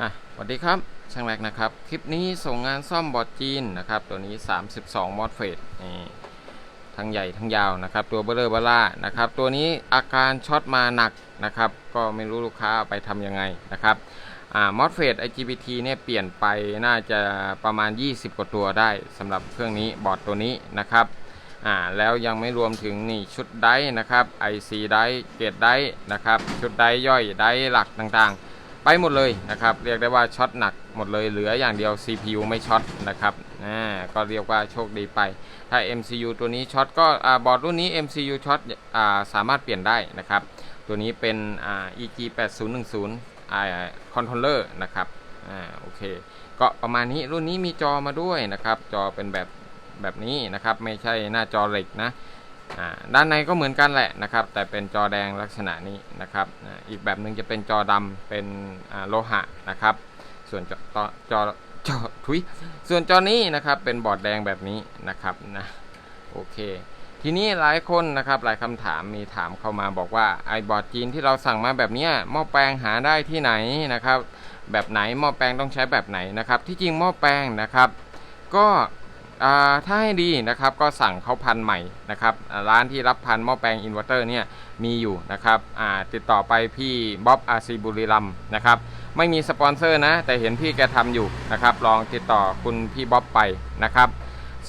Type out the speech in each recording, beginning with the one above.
อะสวัสดีครับ ช่างแรกนะครับ คลิปนี้ส่งงานซ่อมบอร์ดจีนนะครับ ตัวนี้ 32 มอสเฟตนี่ทั้งใหญ่ทั้งยาวนะครับ ตัวเบลเลอร์เบล่านะครับ ตัวนี้อาการช็อตมาหนักนะครับ ก็ไม่รู้ลูกค้าไปทำยังไงนะครับอ่ามอสเฟต IGBT เนี่ยเปลี่ยนไปน่าจะประมาณ 20 กว่าตัวได้สำหรับเครื่องนี้บอร์ดตัวนี้นะครับอ่าแล้วยังไม่รวมถึงนี่ชุดไดนะครับ IC ไดเกตไดนะครับ ชุดไดย่อยไดหลักต่างๆ ไปหมดเลยนะครับ เรียกได้ว่าช็อตหนักหมดเลยเหลืออย่างเดียว CPU ไม่ช็อตนะครับอ่าก็เรียกว่าโชคดีไป ถ้า MCU ตัวนี้ช็อตก็อ่าบอร์ดรุ่นนี้ MCU ช็อตอ่าสามารถเปลี่ยนได้นะครับ ตัวนี้เป็นอ่า EG 8010อ่าคอนโทรลเลอร์นะครับอ่าโอเค ก็ประมาณนี้รุ่นนี้มีจอมาด้วยนะครับ จอเป็นแบบแบบนี้นะครับ ไม่ใช่หน้าจอเหล็กนะ ด้านในก็เหมือนกันแหละนะครับ แต่เป็นจอแดงลักษณะนี้นะครับอีกแบบหนึ่งจะเป็นจอดำเป็นโลหะนะครับ ส่วนจอจอจอทุยส่วนจอนี้นะครับเป็นบอร์ดแดงแบบนี้นะครับนะโอเค ทีนี้หลายคนนะครับหลายคำถามมีถามเข้ามาบอกว่าไอบอร์ดจีนที่เราสั่งมาแบบนี้หม้อแปลงหาได้ที่ไหนนะครับ แบบไหนหม้อแปลงต้องใช้แบบไหนนะครับ ที่จริงหม้อแปลงนะครับ ก็ ถ้าให้ดีนะครับก็สั่งเขาพันใหม่นะครับร้านที่รับพันหม้อแปลงอินเวอร์เตอร์เนี่ยมีอยู่นะครับติดต่อไปพี่บ๊อบอาซีบุรีรัมนะครับไม่มีสปอนเซอร์นะ แต่เห็นพี่แกทำอยู่นะครับ ลองติดต่อคุณพี่บ๊อบไปนะครับ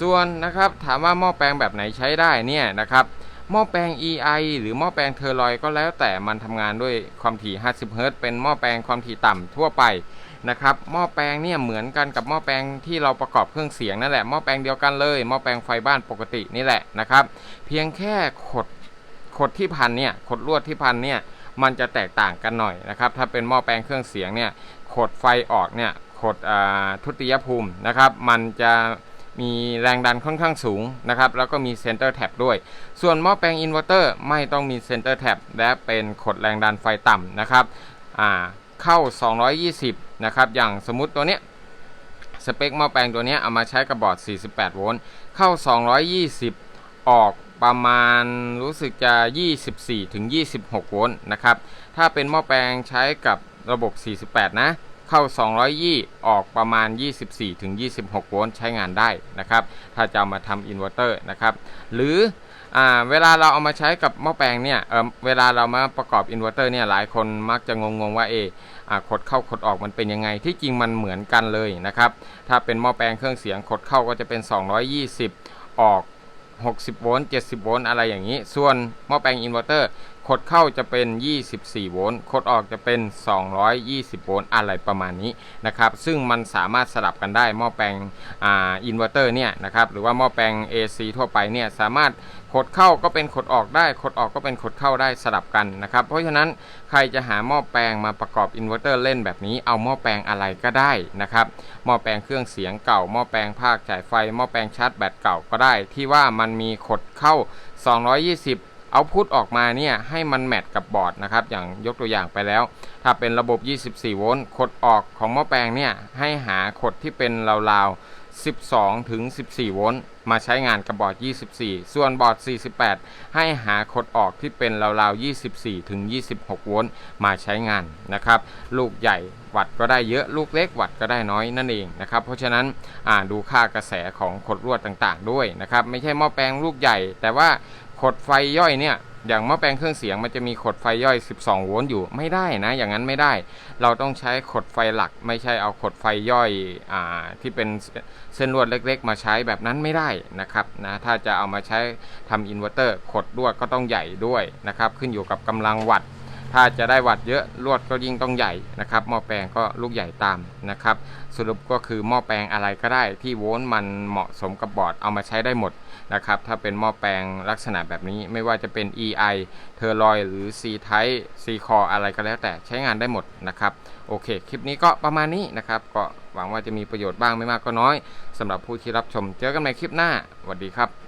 ส่วนนะครับถามว่าหม้อแปลงแบบไหนใช้ได้เนี่ยนะครับ หม้อแปลง EI หรือหม้อแปลงเทอร์ลอยก็แล้วแต่มันทำงานด้วยความถี่ 50เฮิรตซ์เป็นหม้อแปลงความถี่ต่ำทั่วไปนะครับหม้อแปลงเนี่ยเหมือนกันกับหม้อแปลงที่เราประกอบเครื่องเสียงนั่นแหละหม้อแปลงเดียวกันเลยหม้อแปลงไฟบ้านปกตินี่แหละนะครับ เพียงแค่ขดขดที่พันเนี่ยขดลวดที่พันเนี่ยมันจะแตกต่างกันหน่อยนะครับ ถ้าเป็นหม้อแปลงเครื่องเสียงเนี่ยขดไฟออกเนี่ยขดอ่าทุติยภูมินะครับ มันจะ มีแรงดันค่อนข้างสูงนะครับ แล้วก็มีเซนเตอร์แท็บด้วย ส่วนหม้อแปลงอินเวอร์เตอร์ไม่ต้องมีเซนเตอร์แท็บและเป็นขดแรงดันไฟต่ำนะครับอ่าเข้า 220 นะครับ อย่างสมมติตัวเนี้ยสเปคหม้อแปลงตัวเนี้ยเอามาใช้กับบอร์ด 48 โวลต์ เข้า 220 ออกประมาณรู้สึกจะ 24 ถึง 26 โวลต์นะครับ ถ้าเป็นหม้อแปลงใช้กับระบบ 48 นะ เข้า220ออกประมาณ 24ถึง26โวลต์ใช้งานได้นะครับ ถ้าจะเอามาทำอินเวอร์เตอร์นะครับ หรือเวลาเราเอามาใช้กับหม้อแปลงเนี่ยเออเวลาเรามาประกอบอินเวอร์เตอร์เนี่ยหลายคนมักจะงงๆว่าเออขดเข้าขดออกมันเป็นยังไง ที่จริงมันเหมือนกันเลยนะครับ ถ้าเป็นหม้อแปลงเครื่องเสียงขดเข้าก็จะเป็น 220 ออก 60 โวลต์ 70 โวลต์อะไรอย่างนี้ ส่วนหม้อแปลงอินเวอร์เตอร์ ขดเข้าจะเป็น 24 โวลต์ขดออกจะเป็น 220 โวลต์อะไรประมาณนี้นะครับ ซึ่งมันสามารถสลับกันได้หม้อแปลงอ่าอินเวอร์เตอร์เนี่ยนะครับหรือว่าหม้อแปลง AC ทั่วไปเนี่ยสามารถขดเข้าก็เป็นขดออกได้ขดออกก็เป็นขดเข้าได้สลับกันนะครับ เพราะฉะนั้นใครจะหาหม้อแปลงมาประกอบอินเวอร์เตอร์เล่นแบบนี้เอาหม้อแปลงอะไรก็ได้นะครับหม้อแปลงเครื่องเสียงเก่าหม้อแปลงภาคจ่ายไฟหม้อแปลงชาร์จแบตเก่าก็ได้ ที่ว่ามันมีขดเข้า 220 เอาพุทออกมาเนี่ยให้มันแมทกับบอร์ดนะครับอย่างยกตัวอย่างไปแล้ว ถ้าเป็นระบบ 24 โวลต์ขดออกของหม้อแปลงเนี่ยให้หาขดที่เป็นราวๆ 12 ถึง 14 โวลต์มาใช้งานกับบอร์ด 24 ส่วนบอร์ด 48 ให้หาขดออกที่เป็นราวๆ 24 ถึง 26 โวลต์มาใช้งานนะครับ ลูกใหญ่วัดก็ได้เยอะลูกเล็กวัดก็ได้น้อยนั่นเองนะครับ เพราะฉะนั้นอ่าดูค่ากระแสของขดลวดต่างๆ ด้วยนะครับ ไม่ใช่หม้อแปลงลูกใหญ่ แต่ว่า ขดไฟย่อยเนี่ยอย่างหม้อแปลงเครื่องเสียงมันจะมีขดไฟย่อย 12 โวลต์อยู่ไม่ได้นะ อย่างนั้นไม่ได้ เราต้องใช้ขดไฟหลัก ไม่ใช่เอาขดไฟย่อยอ่าที่เป็นเส้นลวดเล็กๆ มาใช้แบบนั้นไม่ได้นะครับนะถ้าจะเอามาใช้ทำอินเวอร์เตอร์ขดด้วยก็ต้องใหญ่ด้วยนะครับขึ้นอยู่กับกำลังวัตต์ ถ้าจะได้วัตต์เยอะลวดก็ยิ่งต้องใหญ่นะครับหม้อแปลงก็ลูกใหญ่ตามนะครับ สรุปก็คือหม้อแปลงอะไรก็ได้ที่โวลต์มันเหมาะสมกับบอร์ดเอามาใช้ได้หมดนะครับ ถ้าเป็นหม้อแปลงลักษณะแบบนี้ไม่ว่าจะเป็น EI เทอร์ลอยหรือ C Type C Core อะไรก็แล้วแต่ใช้งานได้หมดนะครับ โอเค คลิปนี้ก็ประมาณนี้นะครับ ก็หวังว่าจะมีประโยชน์บ้างไม่มากก็น้อยสำหรับผู้ที่รับชมเจอกันใหม่คลิปหน้าสวัสดีครับ